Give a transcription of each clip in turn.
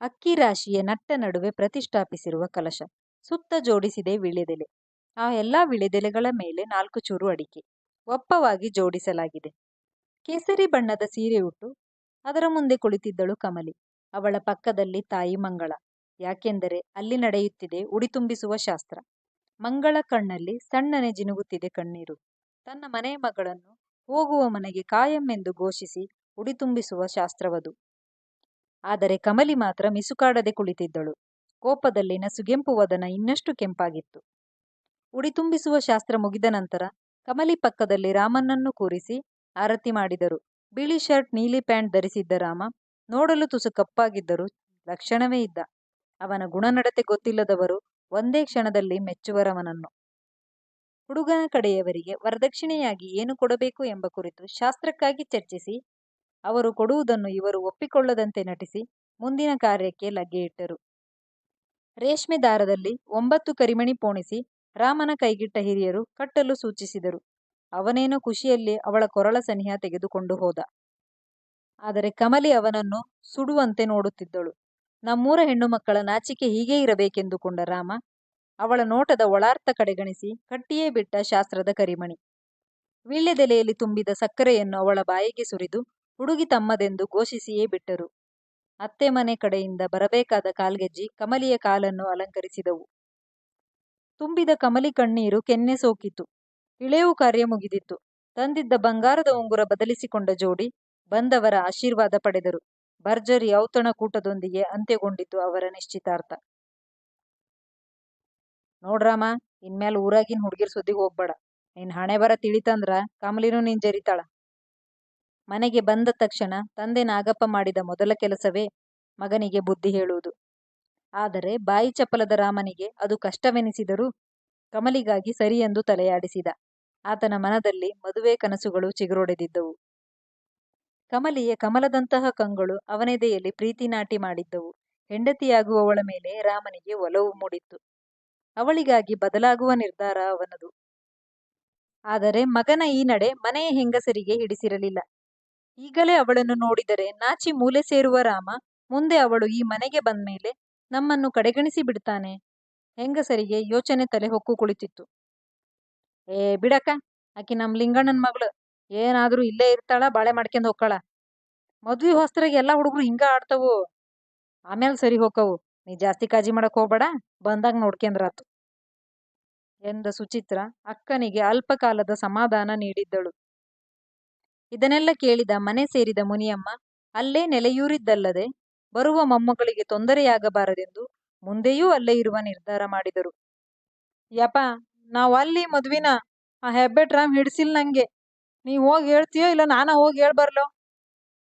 ಅಕ್ಕಿ ರಾಶಿಯ ನಟ್ಟ ನಡುವೆ ಪ್ರತಿಷ್ಠಾಪಿಸಿರುವ ಕಲಶ. ಸುತ್ತ ಜೋಡಿಸಿದೆ ವಿಳೆದೆಲೆ. ಆ ಎಲ್ಲಾ ವಿಳೆದೆಲೆಗಳ ಮೇಲೆ ನಾಲ್ಕು ಚೂರು ಅಡಿಕೆ. ಒಪ್ಪವಾಗಿ ಜೋಡಿಸಲಾಗಿದೆ. ಕೇಸರಿ ಬಣ್ಣದ ಸೀರೆ ಉಟ್ಟು ಅದರ ಮುಂದೆ ಕುಳಿತಿದ್ದಳು ಕಮಲಿ. ಅವಳ ಪಕ್ಕದಲ್ಲಿ ತಾಯಿ ಮಂಗಳ. ಯಾಕೆಂದರೆ ಅಲ್ಲಿ ನಡೆಯುತ್ತಿದೆ ಉಡಿತುಂಬಿಸುವ ಶಾಸ್ತ್ರ. ಮಂಗಳ ಕಣ್ಣಲ್ಲಿ ಸಣ್ಣನೆ ಜಿನುಗುತ್ತಿದೆ ಕಣ್ಣೀರು. ತನ್ನ ಮನೆಯ ಮಗಳನ್ನು ಹೋಗುವ ಮನೆಗೆ ಕಾಯಂ ಎಂದು ಘೋಷಿಸಿ ಉಡಿತುಂಬಿಸುವ ಶಾಸ್ತ್ರವದು. ಆದರೆ ಕಮಲಿ ಮಾತ್ರ ಮಿಸುಕಾಡದೆ ಕುಳಿತಿದ್ದಳು. ಕೋಪದಲ್ಲಿ ನಸುಗೆಂಪು ವದನ ಇನ್ನಷ್ಟು ಕೆಂಪಾಗಿತ್ತು. ಉಡಿತುಂಬಿಸುವ ಶಾಸ್ತ್ರ ಮುಗಿದ ನಂತರ ಕಮಲಿ ಪಕ್ಕದಲ್ಲಿ ರಾಮನನ್ನು ಕೂರಿಸಿ ಆರತಿ ಮಾಡಿದರು. ಬಿಳಿ ಶರ್ಟ್, ನೀಲಿ ಪ್ಯಾಂಟ್ ಧರಿಸಿದ್ದ ರಾಮ ನೋಡಲು ತುಸು ಕಪ್ಪಾಗಿದ್ದರೂ ಲಕ್ಷಣವೇ ಇದ್ದ ಅವನ ಗುಣನಡತೆ ಗೊತ್ತಿಲ್ಲದವರು ಒಂದೇ ಕ್ಷಣದಲ್ಲಿ ಮೆಚ್ಚುವರವನನ್ನು. ಹುಡುಗನ ಕಡೆಯವರಿಗೆ ವರದಕ್ಷಿಣೆಯಾಗಿ ಏನು ಕೊಡಬೇಕು ಎಂಬ ಕುರಿತು ಶಾಸ್ತ್ರಕ್ಕಾಗಿ ಚರ್ಚಿಸಿ ಅವರು ಕೊಡುವುದನ್ನು ಇವರು ಒಪ್ಪಿಕೊಳ್ಳದಂತೆ ನಟಿಸಿ ಮುಂದಿನ ಕಾರ್ಯಕ್ಕೆ ಲಗ್ಗೆಯಿಟ್ಟರು ರೇಷ್ಮೆ ದಾರದಲ್ಲಿ ಒಂಬತ್ತು ಕರಿಮಣಿ ಪೋಣಿಸಿ ರಾಮನ ಕೈಗಿಟ್ಟ ಹಿರಿಯರು ಕಟ್ಟಲು ಸೂಚಿಸಿದರು. ಅವನೇನೋ ಖುಷಿಯಲ್ಲಿ ಅವಳ ಕೊರಳ ಸನಿಹ ತೆಗೆದುಕೊಂಡು ಹೋದ. ಆದರೆ ಕಮಲಿ ಅವನನ್ನು ಸುಡುವಂತೆ ನೋಡುತ್ತಿದ್ದಳು. ನಮ್ಮೂರ ಹೆಣ್ಣು ಮಕ್ಕಳ ನಾಚಿಕೆ ಹೀಗೇ ಇರಬೇಕೆಂದುಕೊಂಡ ರಾಮ ಅವಳ ನೋಟದ ಒಳಾರ್ಥ ಕಡೆಗಣಿಸಿ ಕಟ್ಟಿಯೇ ಬಿಟ್ಟ ಶಾಸ್ತ್ರದ ಕರಿಮಣಿ. ವೀಳ್ಯದೆಲೆಯಲ್ಲಿ ತುಂಬಿದ ಸಕ್ಕರೆಯನ್ನು ಅವಳ ಬಾಯಿಗೆ ಸುರಿದು ಹುಡುಗಿ ತಮ್ಮದೆಂದು ಘೋಷಿಸಿಯೇ ಬಿಟ್ಟರು. ಅತ್ತೆ ಮನೆ ಕಡೆಯಿಂದ ಬರಬೇಕಾದ ಕಾಲ್ಗೆಜ್ಜಿ ಕಮಲಿಯ ಕಾಲನ್ನು ಅಲಂಕರಿಸಿದವು. ತುಂಬಿದ ಕಮಲಿ ಕಣ್ಣೀರು ಕೆನ್ನೆ ಸೋಕಿತು. ಇಳೆವು ಕಾರ್ಯ ಮುಗಿದಿತ್ತು. ತಂದಿದ್ದ ಬಂಗಾರದ ಉಂಗುರ ಬದಲಿಸಿಕೊಂಡ ಜೋಡಿ ಬಂದವರ ಆಶೀರ್ವಾದ ಪಡೆದರು. ಭರ್ಜರಿ ಔತಣಕೂಟದೊಂದಿಗೆ ಅಂತ್ಯಗೊಂಡಿತು ಅವರ ನಿಶ್ಚಿತಾರ್ಥ. ನೋಡ್ರಾಮ ಇನ್ಮೇಲೆ ಊರಾಗಿನ್ ಹುಡುಗಿರ್ ಸುದ್ದಿಗೆ ಹೋಗ್ಬೇಡ. ನಿನ್ ಹಣೆ ಬರ ತಿಳಿತಂದ್ರ ಕಮಲಿನೂ ನೀನ್ ಜರಿತಾಳ. ಮನೆಗೆ ಬಂದ ತಕ್ಷಣ ತಂದೆ ನಾಗಪ್ಪ ಮಾಡಿದ ಮೊದಲ ಕೆಲಸವೇ ಮಗನಿಗೆ ಬುದ್ಧಿ ಹೇಳುವುದು. ಆದರೆ ಬಾಯಿ ಚಪಲದ ರಾಮನಿಗೆ ಅದು ಕಷ್ಟವೆನಿಸಿದರೂ ಕಮಲಿಗಾಗಿ ಸರಿ ಎಂದು ತಲೆಯಾಡಿಸಿದ. ಆತನ ಮನದಲ್ಲಿ ಮದುವೆ ಕನಸುಗಳು ಚಿಗುರೊಡೆದಿದ್ದವು. ಕಮಲಿಯ ಕಮಲದಂತಹ ಕಂಗಳು ಅವನೆದೆಯಲ್ಲಿ ಪ್ರೀತಿ ನಾಟಿ ಮಾಡಿದ್ದವು. ಹೆಂಡತಿಯಾಗುವವಳ ಮೇಲೆ ರಾಮನಿಗೆ ಒಲವು ಮೂಡಿತ್ತು. ಅವಳಿಗಾಗಿ ಬದಲಾಗುವ ನಿರ್ಧಾರ ಅವನದು. ಆದರೆ ಮಗನ ಈ ನಡೆ ಮನೆಯ ಹೆಂಗಸರಿಗೆ ಹಿಡಿಸಿರಲಿಲ್ಲ. ಈಗಲೇ ಅವಳನ್ನು ನೋಡಿದರೆ ನಾಚಿ ಮೂಲೆ ಸೇರುವ ರಾಮ, ಮುಂದೆ ಅವಳು ಈ ಮನೆಗೆ ಬಂದ ಮೇಲೆ ನಮ್ಮನ್ನು ಕಡೆಗಣಿಸಿ ಬಿಡ್ತಾನೆ. ಹೆಂಗಸರಿಗೆ ಯೋಚನೆ ತಲೆ ಹೊಕ್ಕು ಕುಳಿತಿತ್ತು. ಏ, ಬಿಡಕ್ಕ, ಆಕಿ ನಮ್ ಲಿಂಗಣ್ಣನ ಮಗಳು, ಏನಾದ್ರೂ ಇಲ್ಲೇ ಇರ್ತಾಳ, ಬಾಳೆ ಮಾಡ್ಕೊಂಡ್ ಹೋಗ್ಕಳ ಮದ್ವಿ ಹೊಸ್ತರಾಗಿ ಎಲ್ಲಾ ಹುಡುಗರು ಹಿಂಗ ಆಡ್ತವು. ಆಮೇಲೆ ಸರಿ ಹೋಗವು ನೀ ಜಾಸ್ತಿ ಕಾಜಿ ಮಾಡಕ್ ಹೋಗ್ಬೇಡ, ಬಂದಾಗ ನೋಡ್ಕೊಂಡ್ರಾತು. ಎಂದ ಸುಚಿತ್ರ ಅಕ್ಕನಿಗೆ ಅಲ್ಪಕಾಲದ ಸಮಾಧಾನ ನೀಡಿದ್ದಳು. ಇದನ್ನೆಲ್ಲ ಕೇಳಿದ ಮನೆ ಸೇರಿದ ಮುನಿಯಮ್ಮ, ಅಲ್ಲೇ ನೆಲೆಯೂರಿದ್ದಲ್ಲದೆ ಬರುವ ಮೊಮ್ಮಗಳಿಗೆ ತೊಂದರೆಯಾಗಬಾರದೆಂದು ಮುಂದೆಯೂ ಅಲ್ಲೇ ಇರುವ ನಿರ್ಧಾರ ಮಾಡಿದರು. ಯಪ್ಪ, ನಾವು ಅಲ್ಲಿ ಮದ್ವಿನ ಆ ಹೆಬ್ಬೆಟ್ರಾಮ್ ಹಿಡ್ಸಿಲ್ ನಂಗೆ. ನೀವ್ ಹೋಗಿ ಹೇಳ್ತೀಯೋ ಇಲ್ಲ ನಾನು ಹೋಗಿ ಹೇಳ್ಬರ್ಲೋ?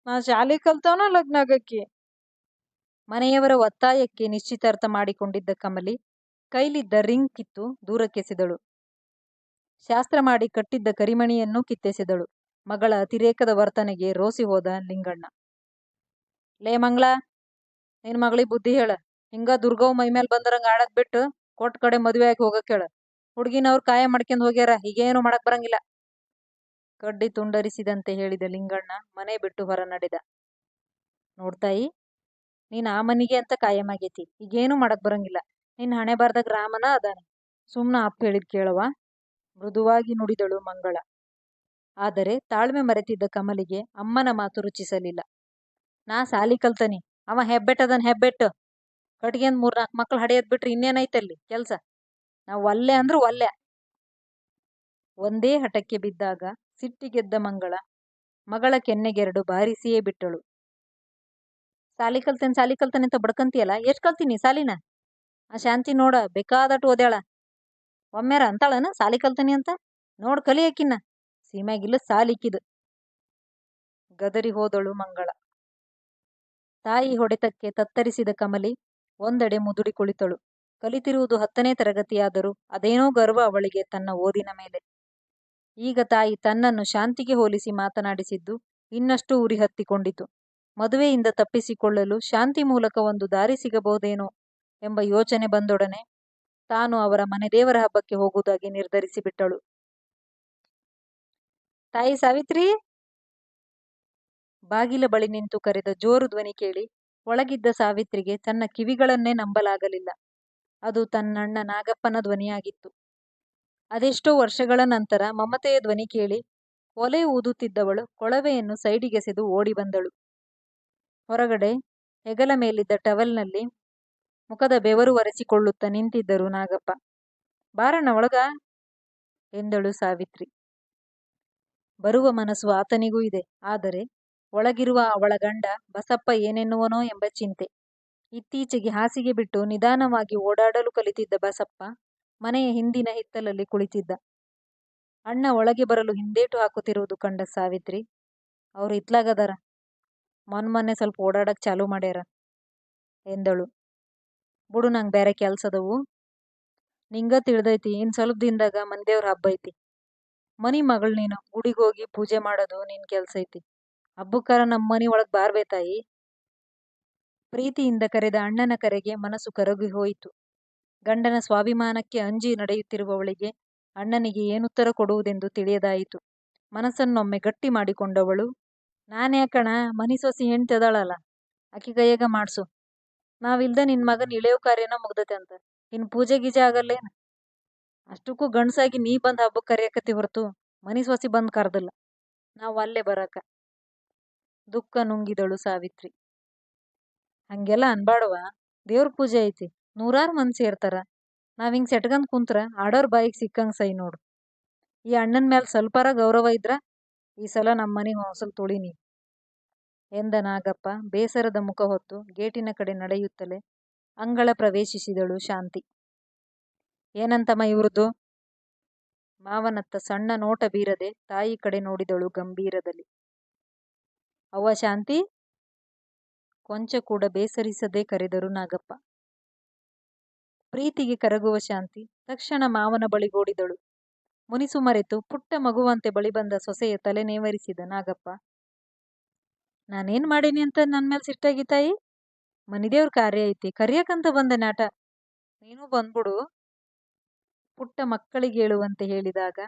ನಾ ಶಾಲೆ ಕಲ್ತವನ ಲಗ್ನ ಆಗಕ್ಕೆ ಮನೆಯವರ ಒತ್ತಾಯಕ್ಕೆ ನಿಶ್ಚಿತಾರ್ಥ ಮಾಡಿಕೊಂಡಿದ್ದ ಕಮಲಿ ಕೈಲಿದ್ದ ರಿಂಗ್ ಕಿತ್ತು ದೂರಕ್ಕೆಸೆದಳು. ಶಾಸ್ತ್ರ ಮಾಡಿ ಕಟ್ಟಿದ್ದ ಕರಿಮಣಿಯನ್ನೂ ಕಿತ್ತೆಸೆದಳು. ಮಗಳ ಅತಿರೇಕದ ವರ್ತನೆಗೆ ರೋಸಿ ಹೋದ ಲಿಂಗಣ್ಣ. ಲೇ ಮಂಗ್ಳ ನಿನ್ ಮಗಳಿಗೆ ಬುದ್ಧಿ ಹೇಳ. ಹಿಂಗ ದುರ್ಗವ್ ಮೈಮೇಲೆ ಬಂದರಂಗ ಆಡದ್ ಬಿಟ್ಟು ಕೊಟ್ಟ ಕಡೆ ಮದುವೆ ಆಗಿ ಹೋಗಕ್ ಹೇಳ. ಹುಡ್ಗಿನವ್ರು ಕಾಯ ಮಾಡ್ಕೊಂಡ್ ಹೋಗ್ಯಾರ, ಹೀಗೇನು ಮಾಡಕ್ ಬರಂಗಿಲ್ಲ. ಕಡ್ಡಿ ತುಂಡರಿಸಿದಂತೆ ಹೇಳಿದ ಲಿಂಗಣ್ಣ ಮನೆ ಬಿಟ್ಟು ಹೊರ ನಡೆದ. ನೋಡ್ತಾಯಿ ನೀನ್ ಆ ಮನಿಗೆ ಅಂತ ಕಾಯಮಾಗೈತಿ ಈಗೇನು ಮಾಡಕ್ ಬರಂಗಿಲ್ಲ. ನಿನ್ ಹಣೆ ಬಾರ್ದಾಗ ರಾಮನ ಅದಾನೆ. ಸುಮ್ನ ಅಪ್ಪ ಹೇಳಿದ್ ಕೇಳವ ಮೃದುವಾಗಿ ನುಡಿದಳು ಮಂಗಳ. ಆದರೆ ತಾಳ್ಮೆ ಮರೆತಿದ್ದ ಕಮಲಿಗೆ ಅಮ್ಮನ ಮಾತು ರುಚಿಸಲಿಲ್ಲ. ನಾ ಸಾಲಿ ಕಲ್ತನಿ. ಅವ ಹೆಬ್ಬೆಟ್ಟದನ್ ಹೆಬ್ಬೆಟ್ಟು. ಕಟ್ಗೆಂದ್ ಮೂರ್ನಾಲ್ಕು ಮಕ್ಳು ಹಡೆಯದ್ ಬಿಟ್ರೆ ಇನ್ನೇನೈತಲ್ಲಿ ಕೆಲ್ಸ? ನಾವು ಒಲ್ಲೆ ಅಂದ್ರು ಒಲ್ಲೆ. ಒಂದೇ ಹಠಕ್ಕೆ ಬಿದ್ದಾಗ ಸಿಟ್ಟಿಗೆದ್ದ ಮಂಗಳ ಮಗಳ ಕೆನ್ನೆಗೆರಡು ಬಾರಿಸಿಯೇ ಬಿಟ್ಟಳು. ಸಾಲಿ ಕಲ್ತೇನೆ ಸಾಲಿ ಕಲ್ತೇನೆ ಅಂತ ಬಡ್ಕಂತಿಯಲ್ಲ? ಎಷ್ಟು ಕಲ್ತೀನಿ ಸಾಲಿನ? ಆ ಶಾಂತಿ ನೋಡ, ಬೇಕಾದಟ್ಟು ಓದ್ಯಾಳ. ಒಮ್ಮೆರ ಅಂತಾಳನ ಸಾಲಿ ಕಲ್ತನಿ ಅಂತ? ನೋಡ್ ಕಲಿಯಕಿನ್ನ. ಸೀಮ್ಯಾಗಿಲ್ಲ ಸಾಲಿಕ್ಕಿದು. ಗದರಿ ಹೋದಳು ಮಂಗಳ. ತಾಯಿ ಹೊಡೆತಕ್ಕೆ ತತ್ತರಿಸಿದ ಕಮಲಿ ಒಂದೆಡೆ ಮುದುಡಿ ಕುಳಿತಳು. ಕಲಿತಿರುವುದು ಹತ್ತನೇ ತರಗತಿಯಾದರೂ ಅದೇನೋ ಗರ್ವ ಅವಳಿಗೆ ತನ್ನ ಓದಿನ ಮೇಲೆ. ಈಗ ತಾಯಿ ತನ್ನನ್ನು ಶಾಂತಿಗೆ ಹೋಲಿಸಿ ಮಾತನಾಡಿಸಿದ್ದು ಇನ್ನಷ್ಟು ಉರಿ ಹತ್ತಿಕೊಂಡಿತು. ಮದುವೆಯಿಂದ ತಪ್ಪಿಸಿಕೊಳ್ಳಲು ಶಾಂತಿ ಮೂಲಕ ಒಂದು ದಾರಿ ಸಿಗಬಹುದೇನೋ ಎಂಬ ಯೋಚನೆ ಬಂದೊಡನೆ ತಾನು ಅವರ ಮನೆ ದೇವರ ಹಬ್ಬಕ್ಕೆ ಹೋಗುವುದಾಗಿ ನಿರ್ಧರಿಸಿ ಬಿಟ್ಟಳು ತಾಯಿ ಸಾವಿತ್ರಿ? ಬಾಗಿಲ ಬಳಿ ನಿಂತು ಕರೆದ ಜೋರು ಧ್ವನಿ ಕೇಳಿ ಒಳಗಿದ್ದ ಸಾವಿತ್ರಿಗೆ ತನ್ನ ಕಿವಿಗಳನ್ನೇ ನಂಬಲಾಗಲಿಲ್ಲ. ಅದು ತನ್ನಣ್ಣ ನಾಗಪ್ಪನ ಧ್ವನಿಯಾಗಿತ್ತು. ಅದೆಷ್ಟೋ ವರ್ಷಗಳ ನಂತರ ಮಮತೆಯ ಧ್ವನಿ ಕೇಳಿ ಒಲೆ ಊದುತ್ತಿದ್ದವಳು ಕೊಳವೆಯನ್ನು ಸೈಡಿಗೆಸೆದು ಓಡಿ ಬಂದಳು. ಹೊರಗಡೆ ಹೆಗಲ ಮೇಲಿದ್ದ ಟವಲ್ನಲ್ಲಿ ಮುಖದ ಬೆವರು ಒರೆಸಿಕೊಳ್ಳುತ್ತಾ ನಿಂತಿದ್ದರು ನಾಗಪ್ಪ. ಬಾರಣ್ಣ, ಒಳಗ ಎಂದಳು ಸಾವಿತ್ರಿ. ಬರುವ ಮನಸ್ಸು ಆತನಿಗೂ ಇದೆ. ಆದರೆ ಒಳಗಿರುವ ಅವಳ ಗಂಡ, ಬಸಪ್ಪ ಏನೆನ್ನುವನೋ ಎಂಬ ಚಿಂತೆ. ಇತ್ತೀಚೆಗೆ ಹಾಸಿಗೆ ಬಿಟ್ಟು ನಿಧಾನವಾಗಿ ಓಡಾಡಲು ಕಲಿತಿದ್ದ ಬಸಪ್ಪ ಮನೆಯ ಹಿಂದಿನ ಹಿತ್ತಲಲ್ಲಿ ಕುಳಿತಿದ್ದ. ಅಣ್ಣ ಒಳಗೆ ಬರಲು ಹಿಂದೇಟು ಹಾಕುತ್ತಿರುವುದು ಕಂಡ ಸಾವಿತ್ರಿ, ಅವರು ಇತ್ಲಾಗದಾರ? ಮೊನ್ನೆ ಸ್ವಲ್ಪ ಓಡಾಡಕ್ಕೆ ಚಾಲು ಮಾಡ್ಯಾರ? ಎಂದಳು. ಬುಡು ನಂಗೆ ಬೇರೆ ಕೆಲಸದವು. ನಿಂಗ ತಿಳಿದೈತಿ ಇನ್ನು ಸ್ವಲ್ಪ ದಿನದಾಗ ಮಂದೇವ್ರ ಹಬ್ಬ ಐತಿ. ಮನಿ ಮಗಳ್ ನೀನು, ಗುಡಿಗೆ ಹೋಗಿ ಪೂಜೆ ಮಾಡೋದು ನಿನ್ ಕೆಲಸ ಐತಿ. ಹಬ್ಬಕ್ಕಾರ ನಮ್ಮ ಮನಿ ಒಳಗೆ ಬಾರ್ಬೇ ತಾಯಿ. ಪ್ರೀತಿಯಿಂದ ಕರೆದ ಅಣ್ಣನ ಕರೆಗೆ ಮನಸ್ಸು ಕರಗಿ ಹೋಯಿತು. ಗಂಡನ ಸ್ವಾಭಿಮಾನಕ್ಕೆ ಅಂಜಿ ನಡೆಯುತ್ತಿರುವವಳಿಗೆ ಅಣ್ಣನಿಗೆ ಏನುತ್ತರ ಕೊಡುವುದೆಂದು ತಿಳಿಯದಾಯಿತು. ಮನಸ್ಸನ್ನೊಮ್ಮೆ ಗಟ್ಟಿ ಮಾಡಿಕೊಂಡವಳು ನಾನ್ಯಾಕಣ ಮನಿ ಸೊಸಿ ಹೆಂಡ್ತಿ ಆಕಿ ಕೈಯಾಗ ಮಾಡ್ಸು. ನಾವಿಲ್ದ ನಿನ್ ಮಗನ್ ಇಳೆಯೋ ಕಾರ್ಯನ ಮುಗ್ದತೆ ಅಂತ. ಇನ್ ಪೂಜೆ ಗೀಜೆ ಆಗಲ್ಲೇನು? ಅಷ್ಟಕ್ಕೂ ಗಂಡಸಾಗಿ ನೀ ಬಂದು ಹಬ್ಬಕ್ಕೆ ಕರೆಯಕತ್ತಿ ಹೊರತು ಮನಿ ಸೊಸಿ ಬಂದು ಕರೆದಿಲ್ಲ. ನಾವು ಅಲ್ಲೇ ಬರಕ. ದುಃಖ ನುಂಗಿದಳು ಸಾವಿತ್ರಿ. ಹಂಗೆಲ್ಲ ಅನ್ಬಾಡವ ದೇವ್ರ ಪೂಜೆ ಐತಿ. ನೂರಾರು ಮಂದಿ ಸೇರ್ತಾರ ನಾವ್ ಹಿಂಗ್ ಸೆಟ್ಗಂದ್ ಕುಂತ್ರ ಆಡೋರ್ ಬಾಯಿಗೆ ಸಿಕ್ಕಂಗ್ ಸೈ ನೋಡು. ಈ ಅಣ್ಣನ ಮೇಲೆ ಸ್ವಲ್ಪಾರ ಗೌರವ ಇದ್ರ ಈ ಸಲ ನಮ್ಮ ಮನೆ ಹೊಸಲ್ ತುಳಿನಿ. ಎಂದ ನಾಗಪ್ಪ, ಬೇಸರದ ಮುಖ ಹೊತ್ತು ಗೇಟಿನ ಕಡೆ ನಡೆಯುತ್ತಲೇ ಅಂಗಳ ಪ್ರವೇಶಿಸಿದಳು ಶಾಂತಿ. ಏನಂತಮ್ಮ ಇವ್ರದ್ದು ಮಾವನತ್ತ ಸಣ್ಣ ನೋಟ ಬೀರದೆ ತಾಯಿ ಕಡೆ ನೋಡಿದಳು ಗಂಭೀರದಲ್ಲಿ. ಅವ್ವ ಶಾಂತಿ? ಕೊಂಚ ಕೂಡ ಬೇಸರಿಸದೆ ಕರೆದರು ನಾಗಪ್ಪ. ಪ್ರೀತಿಗೆ ಕರಗುವ ಶಾಂತಿ ತಕ್ಷಣ ಮಾವನ ಬಳಿಗೋಡಿದಳು ಮುನಿಸು ಮರೆತು ಪುಟ್ಟ ಮಗುವಂತೆ ಬಳಿ ಬಂದ ಸೊಸೆಯ ತಲೆ ನೇವರಿಸಿದ ನಾಗಪ್ಪ. ನಾನೇನ್ ಮಾಡೀನಿ ಅಂತ ನನ್ನ ಮೇಲೆ ಸಿಟ್ಟಾಗಿ ತಾಯಿ? ಮನಿದೇವ್ರ ಕಾರ್ಯ ಐತಿ, ಕರಿಯಕಂತ ಬಂದೆ ನಾಟ. ನೀನು ಬಂದ್ಬಿಡು. ಪುಟ್ಟ ಮಕ್ಕಳಿಗೆ ಹೇಳುವಂತೆ ಹೇಳಿದಾಗ,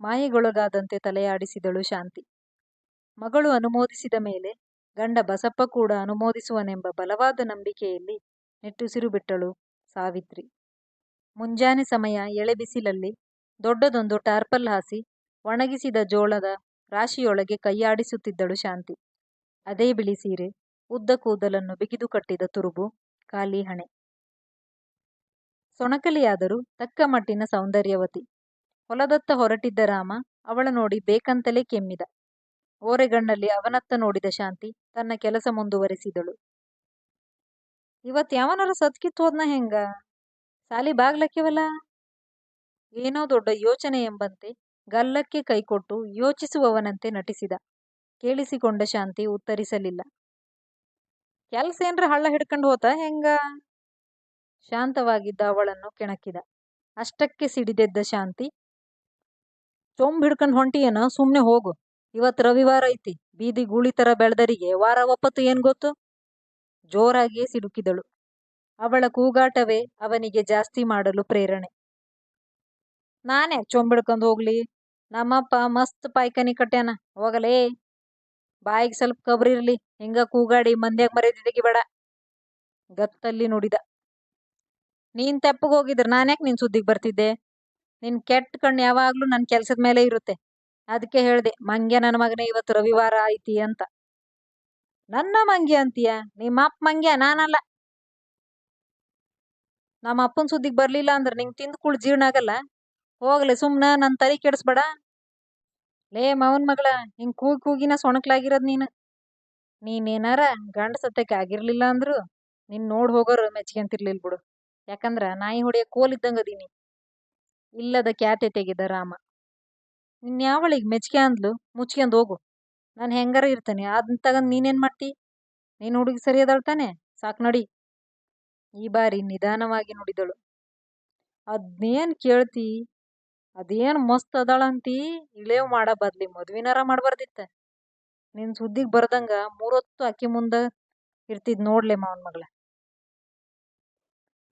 ಮಾಯೆಗೊಳಗಾದಂತೆ ತಲೆಯಾಡಿಸಿದಳು ಶಾಂತಿ. ಮಗಳು ಅನುಮೋದಿಸಿದ ಮೇಲೆ ಗಂಡ ಬಸಪ್ಪ ಕೂಡ ಅನುಮೋದಿಸುವನೆಂಬ ಬಲವಾದ ನಂಬಿಕೆಯಲ್ಲಿ ನೆಟ್ಟುಸಿರು ಬಿಟ್ಟಳು ಸಾವಿತ್ರಿ. ಮುಂಜಾನೆ ಸಮಯ ಎಳೆ ಬಿಸಿಲಲ್ಲಿ ದೊಡ್ಡದೊಂದು ಟಾರ್ಪಲ್ ಹಾಸಿ ಒಣಗಿಸಿದ ಜೋಳದ ರಾಶಿಯೊಳಗೆ ಕೈಯಾಡಿಸುತ್ತಿದ್ದಳು ಶಾಂತಿ. ಅದೇ ಬಿಳಿ ಸೀರೆ, ಉದ್ದ ಕೂದಲನ್ನು ಬಿಗಿದು ಕಟ್ಟಿದ ತುರುಬು, ಖಾಲಿ ಹಣೆ. ಸೊಣಕಲಿಯಾದರೂ ತಕ್ಕ ಮಟ್ಟಿನ ಸೌಂದರ್ಯವತಿ. ಹೊಲದತ್ತ ಹೊರಟಿದ್ದ ರಾಮ ಅವಳ ನೋಡಿ ಬೇಕಂತಲೇ ಕೆಮ್ಮಿದ. ಓರೆಗಣ್ಣಲ್ಲಿ ಅವನತ್ತ ನೋಡಿದ ಶಾಂತಿ ತನ್ನ ಕೆಲಸ ಮುಂದುವರೆಸಿದಳು. ಇವತ್ ಯಾವನರ ಸತ್ಕಿತ್ತೋದ್ನ ಹೆಂಗ? ಸಾಲಿ ಬಾಗ್ಲಕ್ಕಿವಲ್ಲ ಏನೋ ದೊಡ್ಡ ಯೋಚನೆ ಎಂಬಂತೆ ಗಲ್ಲಕ್ಕೆ ಕೈಕೊಟ್ಟು ಯೋಚಿಸುವವನಂತೆ ನಟಿಸಿದ. ಕೇಳಿಸಿಕೊಂಡ ಶಾಂತಿ ಉತ್ತರಿಸಲಿಲ್ಲ. ಕೆಲ್ಸ ಏನ್ರ ಹಳ್ಳ ಹಿಡ್ಕೊಂಡು ಹೋತ ಹೆಂಗ? ಶಾಂತವಾಗಿದ್ದ ಅವಳನ್ನು ಕೆಣಕಿದ. ಅಷ್ಟಕ್ಕೆ ಸಿಡಿದೆದ್ದ ಶಾಂತಿ ಚೊಂಬ್ ಹಿಡ್ಕೊಂಡು ಹೊಂಟಿಯೇನ? ಸುಮ್ನೆ ಹೋಗು. ಇವತ್ ರವಿವಾರ ಐತಿ. ಬೀದಿ ಗೂಳಿ ತರ ಬೆಳೆದರಿಗೆ ವಾರ ಒಪ್ಪತ್ತು ಏನ್ ಗೊತ್ತು? ಜೋರಾಗಿಯೇ ಸಿಡುಕಿದಳು ಅವಳ ಕೂಗಾಟವೇ ಅವನಿಗೆ ಜಾಸ್ತಿ ಮಾಡಲು ಪ್ರೇರಣೆ. ನಾನೇ ಚೊಂಬಿಡ್ಕೊಂಡು ಹೋಗ್ಲಿ. ನಮ್ಮಪ್ಪ ಮಸ್ತ್ ಪಾಯ್ಕನಿ ಕಟ್ಯಾನ. ಹೋಗಲೇ. ಬಾಯಿಗೆ ಸ್ವಲ್ಪ ಕಬ್ರಿರ್ಲಿ. ಹಿಂಗ ಕೂಗಾಡಿ ಮಂದ್ಯಾಗ ಮರೆದಿದ್ದಿಗೆ ಬೇಡ ಗತ್ತಲ್ಲಿ ನುಡಿದ. ನೀನ್ ತೆಪ್ಪಗೆ ನಾನು ಯಾಕೆ ನಿನ್ ಸುದ್ದಿಗೆ ಬರ್ತಿದ್ದೆ? ನಿನ್ ಕೆಟ್ಟ ಕಣ್ಣು ಯಾವಾಗಲೂ ನನ್ನ ಕೆಲ್ಸದ ಮೇಲೆ ಇರುತ್ತೆ. ಅದಕ್ಕೆ ಹೇಳ್ದೆ, ಮಂಗ್ಯ ನನ್ನ ಮಗನೇ ಇವತ್ತು ರವಿವಾರ ಐತಿ ಅಂತ. ನನ್ನ ಮಂಗ್ಯ ಅಂತೀಯ? ನಿಮ್ಮ ಅಪ್ಪ ಮಂಗ್ಯ, ನಾನಲ್ಲ. ನಮ್ಮ ಅಪ್ಪನ ಸುದ್ದಿಗೆ ಬರ್ಲಿಲ್ಲ ಅಂದ್ರೆ ನಿಂಗೆ ತಿಂದು ಕುಳ್ ಜೀರ್ಣ ಆಗಲ್ಲ. ಹೋಗ್ಲಿ ಸುಮ್ಮನೆ ನನ್ನ ತಲೆ ಕೆಡಿಸ್ಬೇಡ. ಲೇ ಮಾವನ್ ಮಗಳ, ಹಿಂಗ್ ಕೂಗಿ ಕೂಗಿನ ಸೊಣಕ್ಲಾಗಿರೋದ್ ನೀನು. ನೀನೇನಾರ ಗಂಡ ಸತ್ಯಕ್ಕೆ ಆಗಿರ್ಲಿಲ್ಲ ಅಂದ್ರು ನಿನ್ ನೋಡ್ ಹೋಗೋರು ಮೆಚ್ಕೊಂತಿರ್ಲಿಲ್ಲ ಬಿಡು. ಯಾಕಂದ್ರ ನಾಯಿ ಹೊಡೆಯ ಕೋಲ್ ಇದ್ದಂಗ ಅದೀನಿ. ಇಲ್ಲದ ಕ್ಯಾತೆ ತೆಗೆದ ರಾಮ. ನಿನ್ಯಾವಳಿಗೆ ಮೆಚ್ಕೆ ಅಂದ್ಲು ಮುಚ್ಕೊಂಡ್ ಹೋಗು. ನಾನು ಹೆಂಗಾರ ಇರ್ತೇನೆ? ಅದನ್ನ ತಗೊಂಡ್ ನೀನೇನ್ ಮಾಡ್ತಿ? ನೀನ್ ಹುಡುಗಿ ಸರಿ ತಾನೆ? ಸಾಕ್ ನಡಿ. ಈ ಬಾರಿ ನಿಧಾನವಾಗಿ ನುಡಿದಳು. ಅದ್ನೇನ್ ಕೇಳ್ತಿ? ಅದೇನ್ ಮಸ್ತ್ ಅದಾಳಂತಿ ಇಳೇವ್ ಮಾಡ ಬದ್ಲಿ ಮದ್ವಿನಾರ ಮಾಡ್ಬಾರ್ದಿತ್ತ. ನಿನ್ ಸುದ್ದಿಗ್ ಬರ್ದಂಗ ಮೂರೊತ್ತು ಅಕ್ಕಿ ಮುಂದ ಇರ್ತಿದ್ ನೋಡ್ಲೆ ಮಾವನ್ ಮಗಳ.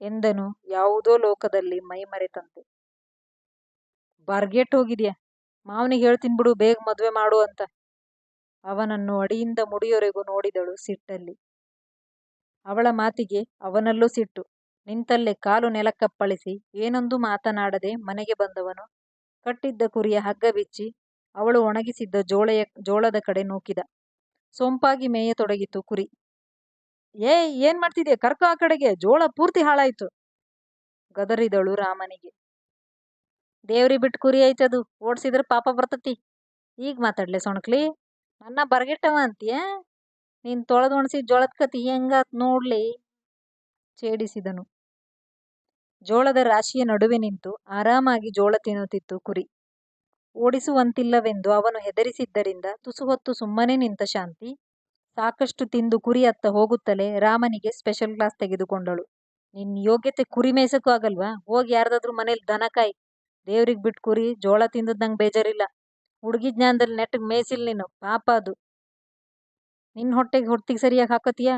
ಎಂದನು ಯಾವುದೋ ಲೋಕದಲ್ಲಿ ಮೈ ಮರೆತಂತೆ ಬರ್ಗೆಟ್ ಹೋಗಿದ್ಯಾ ಮಾವನಿಗೆ ಹೇಳ್ತೀನಿ ಬಿಡು, ಬೇಗ ಮದುವೆ ಮಾಡು ಅಂತ ಅವನನ್ನು ಅಡಿಯಿಂದ ಮುಡಿಯೊರೆಗೂ ನೋಡಿದಳು ಸಿಟ್ಟಲ್ಲಿ ಅವಳ ಮಾತಿಗೆ ಅವನಲ್ಲೂ ಸಿಟ್ಟು. ನಿಂತಲ್ಲೇ ಕಾಲು ನೆಲಕ್ಕಪ್ಪಳಿಸಿ ಏನೊಂದು ಮಾತನಾಡದೆ ಮನೆಗೆ ಬಂದವನು ಕಟ್ಟಿದ್ದ ಕುರಿಯ ಹಗ್ಗ ಬಿಚ್ಚಿ ಅವಳು ಒಣಗಿಸಿದ್ದ ಜೋಳೆಯ, ಜೋಳದ ಕಡೆ ನೂಕಿದ. ಸೊಂಪಾಗಿ ಮೇಯತೊಡಗಿತು ಕುರಿ. ಏಯ್, ಏನ್ ಮಾಡ್ತಿದ್ಯಾ ಕರ್ಕ ಆ ಕಡೆಗೆ ಜೋಳ ಪೂರ್ತಿ ಹಾಳಾಯ್ತು. ಗದರಿದಳು ರಾಮನಿಗೆ. ದೇವ್ರಿ ಬಿಟ್ಟು ಕುರಿ ಐತದು ಓಡಿಸಿದ್ರೆ ಪಾಪ ಬರ್ತತಿ. ಈಗ ಮಾತಾಡ್ಲೆ ಸೊಣಕ್ಲಿ ನನ್ನ ಬರ್ಗೆಟ್ಟವ ಅಂತೀಯ ನೀನ್ ತೊಳೆದು ಒಣಸಿ ಜೋಳದ ಕತಿ ಹೆಂಗಾತ್ ನೋಡ್ಲಿ ಛೇಡಿಸಿದನು. ಜೋಳದ ರಾಶಿಯ ನಡುವೆ ನಿಂತು ಆರಾಮಾಗಿ ಜೋಳ ತಿನ್ನುತ್ತಿತ್ತು ಕುರಿ. ಓಡಿಸುವಂತಿಲ್ಲವೆಂದು ಅವನು ಹೆದರಿಸಿದ್ದರಿಂದ ತುಸು ಹೊತ್ತು ಸುಮ್ಮನೆ ನಿಂತ ಶಾಂತಿ ಸಾಕಷ್ಟು ತಿಂದು ಕುರಿ ಅತ್ತ ಹೋಗುತ್ತಲೇ ರಾಮನಿಗೆ ಸ್ಪೆಷಲ್ ಕ್ಲಾಸ್ ತೆಗೆದುಕೊಂಡಳು. ನಿನ್ನ ಯೋಗ್ಯತೆ ಕುರಿ ಮೇಯ್ಸಕ್ಕೂ ಆಗಲ್ವಾ? ಹೋಗಿ ಯಾರ್ದಾದ್ರೂ ಮನೇಲಿ ದನ ಕಾಯಿ. ದೇವ್ರಿಗೆ ಬಿಟ್ಟು ಕುರಿ, ಜೋಳ ತಿಂದದ್ ನಂಗೆ ಬೇಜಾರಿಲ್ಲ. ಹುಡುಗಿ ಜ್ಞಾನದಲ್ಲಿ ನೆಟ್ಟಿಗೆ ಮೇಯ್ಸಿಲ್ ನೀನು. ಪಾಪ ಅದು. ನಿನ್ನ ಹೊಟ್ಟೆಗೆ ಹೊಟ್ಟಿಗೆ ಸರಿಯಾಗಿ ಹಾಕತಿಯಾ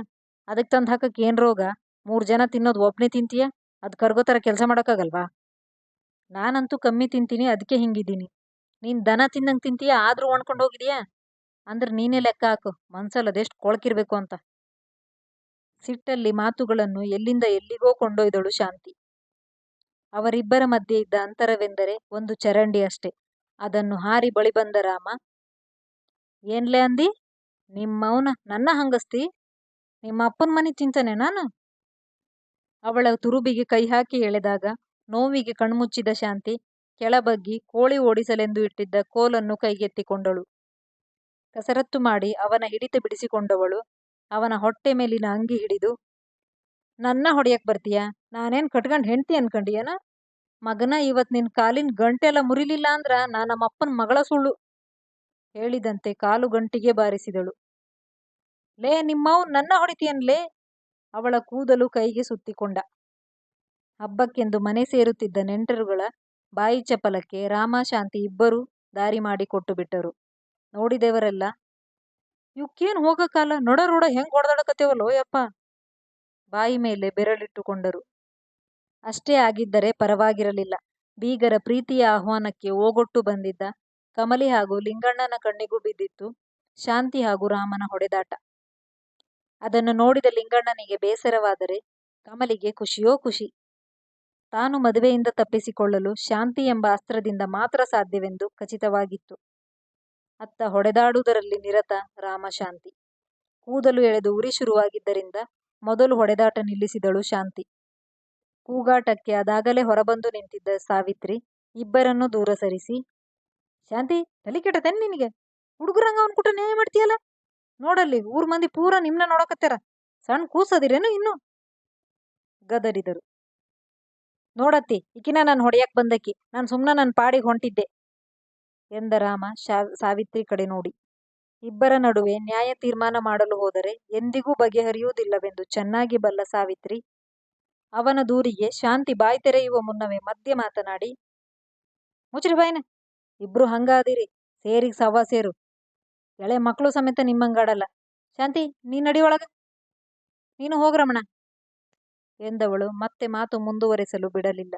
ಅದಕ್ಕೆ ತಂದ್ ಹಾಕಕ್ಕೆ ಏನ್ ರೋಗ? ಮೂರು ಜನ ತಿನ್ನೋದು ಒಬ್ಬನೇ ತಿಂತೀಯ? ಅದು ಕರ್ಗೋ ಥರ ಕೆಲ್ಸ ಮಾಡಕ್ಕಾಗಲ್ವಾ. ನಾನಂತೂ ಕಮ್ಮಿ ತಿಂತೀನಿ ಅದಕ್ಕೆ ಹಿಂಗಿದ್ದೀನಿ. ನೀನು ದನ ತಿಂದಂಗೆ ತಿಂತೀಯ? ಆದ್ರೂ ಒಣ್ಕೊಂಡು ಹೋಗಿದೀಯ? ಅಂದ್ರ ನೀನೇ ಲೆಕ್ಕ ಹಾಕು ಮನ್ಸಲ್ಲಿ ಅದೆಷ್ಟು ಕೊಳಕಿರ್ಬೇಕು ಅಂತ. ಸಿಟ್ಟಲ್ಲಿ ಮಾತುಗಳನ್ನು ಎಲ್ಲಿಂದ ಎಲ್ಲಿಗೋ ಕೊಂಡೊಯ್ದಳು ಶಾಂತಿ. ಅವರಿಬ್ಬರ ಮಧ್ಯೆ ಇದ್ದ ಅಂತರವೆಂದರೆ ಒಂದು ಚರಂಡಿ ಅಷ್ಟೇ. ಅದನ್ನು ಹಾರಿ ಬಳಿ ಬಂದ ರಾಮ, ಏನ್ಲೇ ಅಂದಿ ನಿಮ್ಮವನ ನನ್ನ ಹಂಗಸ್ತಿ ನಿಮ್ಮ ಅಪ್ಪನ ಮನೆ ಚಿಂತನೆ ನಾನು. ಅವಳ ತುರುಬಿಗೆ ಕೈ ಹಾಕಿ ಎಳೆದಾಗ ನೋವಿಗೆ ಕಣ್ಮುಚ್ಚಿದ ಶಾಂತಿ ಕೆಳಬಗ್ಗಿ ಕೋಳಿ ಓಡಿಸಲೆಂದು ಇಟ್ಟಿದ್ದ ಕೋಲನ್ನು ಕೈಗೆತ್ತಿಕೊಂಡಳು. ಕಸರತ್ತು ಮಾಡಿ ಅವನ ಹಿಡಿತ ಬಿಡಿಸಿಕೊಂಡವಳು ಅವನ ಹೊಟ್ಟೆ ಮೇಲಿನ ಅಂಗಿ ಹಿಡಿದು, ನನ್ನ ಹೊಡೆಯಕ್ಕೆ ಬರ್ತೀಯಾ ನಾನೇನು ಕಟ್ಕೊಂಡು ಹೆಂಡ್ತಿ ಅನ್ಕೊಂಡಿಯನ ಮಗನ ಇವತ್ ನಿನ್ ಗಂಟೆ ಗಂಟೆಲ್ಲ ಮುರಿಲಿಲ್ಲ ಅಂದ್ರ ನಾ ನಮ್ಮಪ್ಪನ ಮಗಳ ಸುಳ್ಳು ಹೇಳಿದಂತೆ ಕಾಲು ಗಂಟಿಗೆ ಬಾರಿಸಿದಳು. ಲೇ ನಿಮ್ಮವ್ ನನ್ನ ಹೊಡಿತೀಯನ್ಲೇ ಅವಳ ಕೂದಲು ಕೈಗೆ ಸುತ್ತಿಕೊಂಡ. ಹಬ್ಬಕ್ಕೆಂದು ಮನೆ ಸೇರುತ್ತಿದ್ದ ನೆಂಟರುಗಳ ಬಾಯಿ ಚಪಲಕ್ಕೆ ರಾಮಶಾಂತಿ ಇಬ್ಬರೂ ದಾರಿ ಮಾಡಿಕೊಟ್ಟು ಬಿಟ್ಟರು. ನೋಡಿದವರೆಲ್ಲ ಇವಕ್ಕೇನು ಹೋಗಕಾಲ ನೋಡ ರೋಡ ಹೆಂಗ್ ಹೊಡೆದಾಡಕತ್ತೇವಲ್ಲೋ, ಯಪ್ಪ ಬಾಯಿ ಮೇಲೆ ಬೆರಳಿಟ್ಟುಕೊಂಡರು. ಅಷ್ಟೇ ಆಗಿದ್ದರೆ ಪರವಾಗಿರಲಿಲ್ಲ. ಬೀಗರ ಪ್ರೀತಿಯ ಆಹ್ವಾನಕ್ಕೆ ಓಗೊಟ್ಟು ಬಂದಿದ್ದ ಕಮಲಿ ಹಾಗೂ ಲಿಂಗಣ್ಣನ ಕಣ್ಣಿಗೂ ಬಿದ್ದಿತ್ತು ಶಾಂತಿ ಹಾಗೂ ರಾಮನ ಹೊಡೆದಾಟ. ಅದನ್ನು ನೋಡಿದ ಲಿಂಗಣ್ಣನಿಗೆ ಬೇಸರವಾದರೆ ಕಮಲಿಗೆ ಖುಷಿಯೋ ಖುಷಿ. ತಾನು ಮದುವೆಯಿಂದ ತಪ್ಪಿಸಿಕೊಳ್ಳಲು ಶಾಂತಿ ಎಂಬ ಅಸ್ತ್ರದಿಂದ ಮಾತ್ರ ಸಾಧ್ಯವೆಂದು ಖಚಿತವಾಗಿತ್ತು. ಅತ್ತ ಹೊಡೆದಾಡುವುದರಲ್ಲಿ ನಿರತ ರಾಮ ಶಾಂತಿ. ಕೂದಲು ಎಳೆದು ಉರಿ ಶುರುವಾಗಿದ್ದರಿಂದ ಮೊದಲು ಹೊಡೆದಾಟ ನಿಲ್ಲಿಸಿದಳು ಶಾಂತಿ. ಕೂಗಾಟಕ್ಕೆ ಅದಾಗಲೇ ಹೊರಬಂದು ನಿಂತಿದ್ದ ಸಾವಿತ್ರಿ ಇಬ್ಬರನ್ನೂ ದೂರ ಸರಿಸಿ, ಶಾಂತಿ, ತಲಿ ಕೆಟ್ಟತೇನೆ ನಿನಗೆ ಹುಡುಗರಂಗ ಅವ್ನ್ ಕುಟ ನ್ಯಾಯ ಮಾಡ್ತೀಯಲ್ಲ ನೋಡಲ್ಲಿ, ಊರ್ ಮಂದಿ ಪೂರ ನಿಮ್ನ ನೋಡಕತ್ತಾರ ಸಣ್ಣ ಕೂಸದಿರೇನು ಇನ್ನು ಗದರಿದರು. ನೋಡತ್ತಿ, ಈಕಿನ ನಾನು ಹೊಡೆಯಕ್ಕೆ ಬಂದಕಿ, ನಾನು ಸುಮ್ಮನೆ ನನ್ನ ಪಾಡಿಗೆ ಹೊಂಟಿದ್ದೆ ಎಂದ ರಾಮ ಸಾವಿತ್ರಿ ಕಡೆ ನೋಡಿ. ಇಬ್ಬರ ನಡುವೆ ನ್ಯಾಯ ತೀರ್ಮಾನ ಮಾಡಲು ಹೋದರೆ ಎಂದಿಗೂ ಬಗೆಹರಿಯುವುದಿಲ್ಲವೆಂದು ಚೆನ್ನಾಗಿ ಬಲ್ಲ ಸಾವಿತ್ರಿ, ಅವನ ದೂರಿಗೆ ಶಾಂತಿ ಬಾಯ್ ತೆರೆಯುವ ಮುನ್ನವೇ ಮಧ್ಯೆ ಮಾತನಾಡಿ ಮುಚ್ರಿ ಬಾಯ್ನ, ಇಬ್ರು ಹಂಗಾದಿರಿ, ಸೇರಿ ಸವ ಸೇರು ಎಳೆ ಮಕ್ಕಳು ಸಮೇತ ನಿಮ್ಮಂಗಾಡಲ್ಲ ಶಾಂತಿ ನೀ ನಡಿಯೊಳಗ ನೀನು ಹೋಗ್ರಮಣ ಎಂದವಳು ಮತ್ತೆ ಮಾತು ಮುಂದುವರೆಸಲು ಬಿಡಲಿಲ್ಲ.